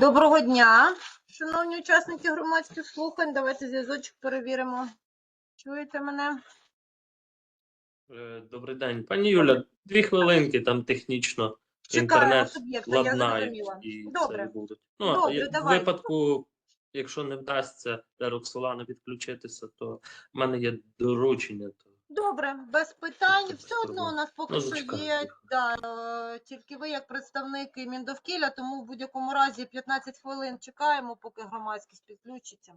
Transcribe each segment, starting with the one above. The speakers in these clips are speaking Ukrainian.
Доброго дня, шановні учасники громадських слухань. Давайте зв'язочок перевіримо. Чуєте мене? Е, Добрий день, пані Юля. Дві хвилинки там технічно інтернет суб'єкта, я зрозуміла. Добре. будуть. Ну, Добре, я- в випадку, якщо не вдасться для Роксолана відключитися, то в мене є доручення. Добре, без питань. Все одно у нас поки Ну, що є да, тільки ви як представники Міндовкілля, тому в будь-якому разі 15 хвилин чекаємо, поки громадськість підключиться.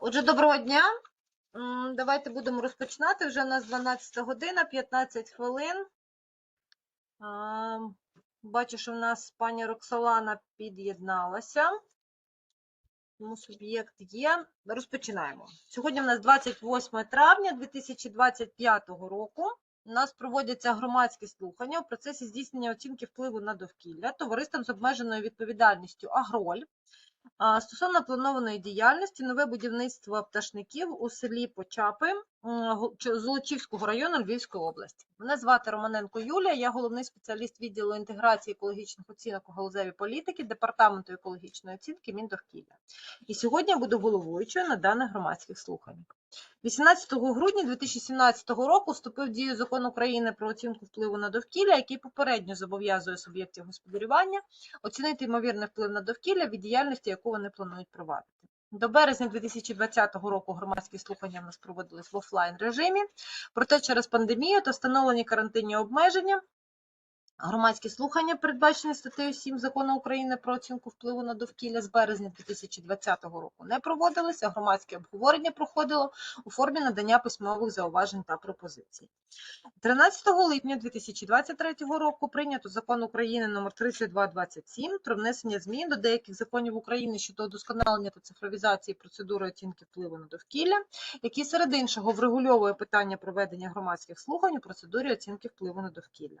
Отже, доброго дня. Давайте будемо розпочинати. Вже у нас 12 година, 15 хвилин. Бачу, що в нас пані Роксолана під'єдналася. Тому суб'єкт є. Розпочинаємо. Сьогодні у нас 28 травня 2025 року. У нас проводяться громадські слухання у процесі здійснення оцінки впливу на довкілля товариством з обмеженою відповідальністю Агроль Стосовно планованої діяльності, нове будівництво пташників у селі Почапи Золочівського району Львівської області. Мене звати Романенко Юлія, я головний спеціаліст відділу інтеграції екологічних оцінок у галузевій політики Департаменту екологічної оцінки Міндовкілля. І сьогодні я буду головуючою на даних громадських слуханнях. 18 грудня 2017 року вступив в дію закон України про оцінку впливу на довкілля, який попередньо зобов'язує суб'єктів господарювання оцінити ймовірний вплив на довкілля від діяльності, яку вони планують провадити. До березня 2020 року громадські слухання в нас проводились в офлайн режимі. Проте через пандемію та встановлені карантинні обмеження громадські слухання, передбачені статтею 7 закону України про оцінку впливу на довкілля з березня 2020 року, не проводилися. Громадське обговорення проходило у формі надання письмових зауважень та пропозицій. 13 липня 2023 року прийнято закон України номер 3227 про внесення змін до деяких законів України щодо удосконалення та цифровізації процедури оцінки впливу на довкілля, який серед іншого врегульовує питання проведення громадських слухань у процедурі оцінки впливу на довкілля.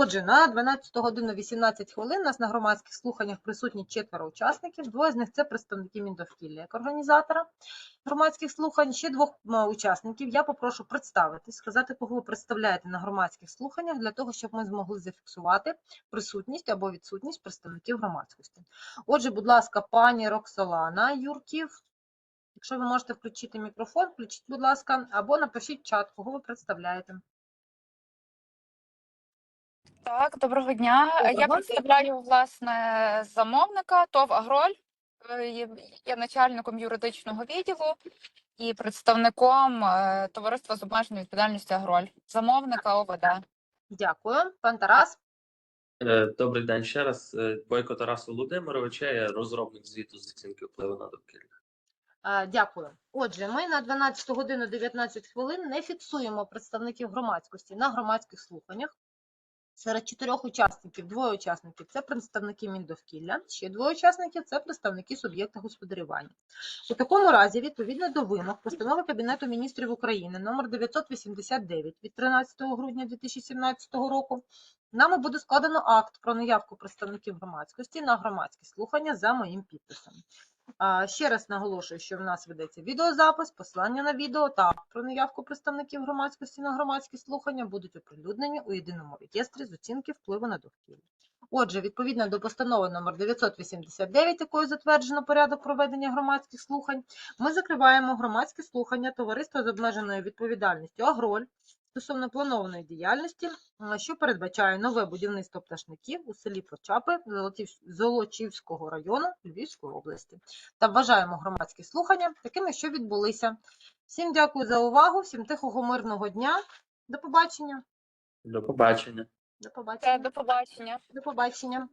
Отже, на 12 годину 18 хвилин нас на громадських слуханнях присутні четверо учасників. Двоє з них це представники Міндовкілля як організатора громадських слухань. Ще двох учасників я попрошу представитись, сказати, кого ви представляєте на громадських слуханнях, для того, щоб ми змогли зафіксувати присутність або відсутність представників громадськості. Отже, будь ласка, пані Роксолана Юрків. Якщо ви можете включити мікрофон, включіть, будь ласка, або напишіть чат, кого ви представляєте. Так, доброго дня. Я представляю власне замовника ТОВ Агроль. Е, є- Є начальником юридичного відділу і представником е, товариства з обмеженою відповідальністю Агроль, замовника ОВД. Дякую. Пан Тарас. Е, Добрий день ще раз. Е, Бойко Тарас Володимирович, я розробник звіту з оцінки впливу на довкілля. Е, Дякую. Отже, ми на 12 годину 19 хвилин не фіксуємо представників громадськості на громадських слуханнях. Серед чотирьох учасників двоє учасників це представники Міндовкілля, ще двоє учасників це представники суб'єкта господарювання. У такому разі, відповідно до вимог постанови Кабінету міністрів України номер 989 від 13 грудня 2017 року, нами буде складено акт про наявку представників громадськості на громадські слухання за моїм підписом. Ще раз наголошую, що в нас ведеться відеозапис, посилання на відео та про наявку представників громадськості на громадські слухання будуть оприлюднені у єдиному реєстрі з оцінки впливу на довкілля. Отже, відповідно до постанови номер 989, якою затверджено порядок проведення громадських слухань, ми закриваємо громадські слухання товариства з обмеженою відповідальністю Агроль стосовно планованої діяльності, що передбачає нове будівництво пташників у селі Почапи Золочівського району Львівської області та вважаємо громадські слухання такими, що відбулися. Всім дякую за увагу, всім тихого мирного дня. До побачення. До побачення. До побачення. до побачення. До побачення.